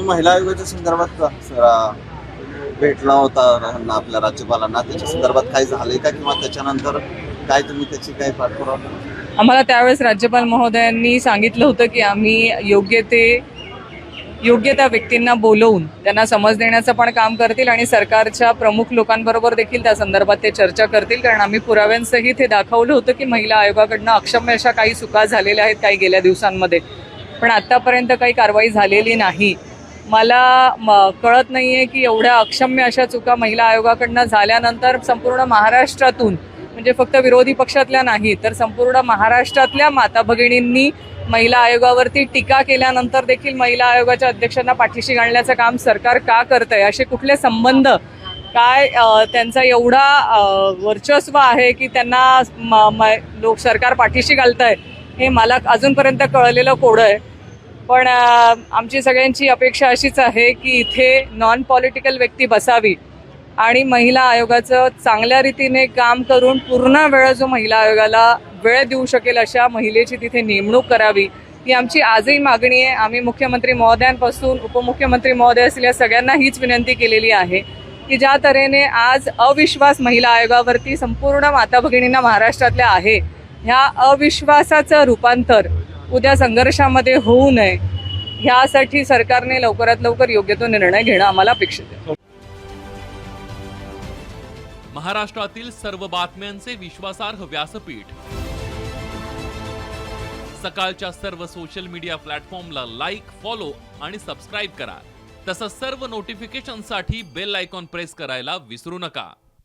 तुम्ही महिला आयोगाच्या संदर्भात भेटला होता आपल्या राज्यपालांना? त्याच्या संदर्भात काय झालंय का किंवा त्याच्यानंतर काय तुम्ही त्याची काय पाठपुरावा आम्हाला त्यावेळेस राज्यपाल महोदयांनी सांगितलं होतं की आम्ही योग्य ते योग्य त्या व्यक्तींना बोलवून त्यांना समज देण्याचं पण काम करतील आणि सरकारच्या प्रमुख लोकांबरोबर देखील त्या संदर्भात ते चर्चा करतील. कारण आम्ही पुराव्यांसहित हे दाखवलं होतं की महिला आयोगाकडनं अक्षम्य अशा काही चुका झालेल्या आहेत काही गेल्या दिवसांमध्ये. पण आत्तापर्यंत काही कारवाई झालेली नाही. मला म- कळत आहे की एवढ्या अक्षम्य अशा चुका महिला आयोगाकडनं झाल्यानंतर संपूर्ण महाराष्ट्रातून म्हणजे फक्त विरोधी पक्षातल्या नाही तर संपूर्ण महाराष्ट्रातल्या माता भगिनींनी महिला आयोगावरती टीका केल्यानंतर देखील महिला आयोगाच्या अध्यक्षांना पाठीशी घालण्याचं काम सरकार का करत आहे असे कुठले संबंध? काय त्यांचा एवढा वर्चस्व आहे की त्यांना म- लोक सरकार पाठीशी घालत आहे हे मला अजूनपर्यंत कळलेलं कोडं आहे. पण आमची सगळ्यांची अपेक्षा अशीच आहे की इथे नॉन पॉलिटिकल व्यक्ती बसावी आणि महिला आयोगाचं चांगल्या रीतीने काम करून पूर्ण वेळ जो महिला आयोगाला वेळ देऊ शकेल अशा महिलेची तिथे नेमणूक करावी ही आमची आजही मागणी आहे. आम्ही मुख्यमंत्री महोदयांपासून उपमुख्यमंत्री महोदय असलेल्या या सगळ्यांना हीच विनंती केलेली आहे की ज्या तऱ्हेने आज अविश्वास महिला आयोगावरती संपूर्ण माता भगिनींना महाराष्ट्रातल्या आहे ह्या अविश्वासाचं रूपांतर उद्या संघर्षामध्ये होऊ नये. ह्यासाठी सरकारने लवकरात लवकर योग्य तो निर्णय घेणं आम्हाला अपेक्षित आहे. महाराष्ट्रातील सर्व बातम्यांचे विश्वासार्ह व्यासपीठ. सकाळच्या सर्व सोशल मीडिया प्लॅटफॉर्मला लाईक फॉलो आणि सबस्क्राईब करा. तसंच सर्व नोटिफिकेशनसाठी बेल आयकॉन प्रेस करायला विसरू नका.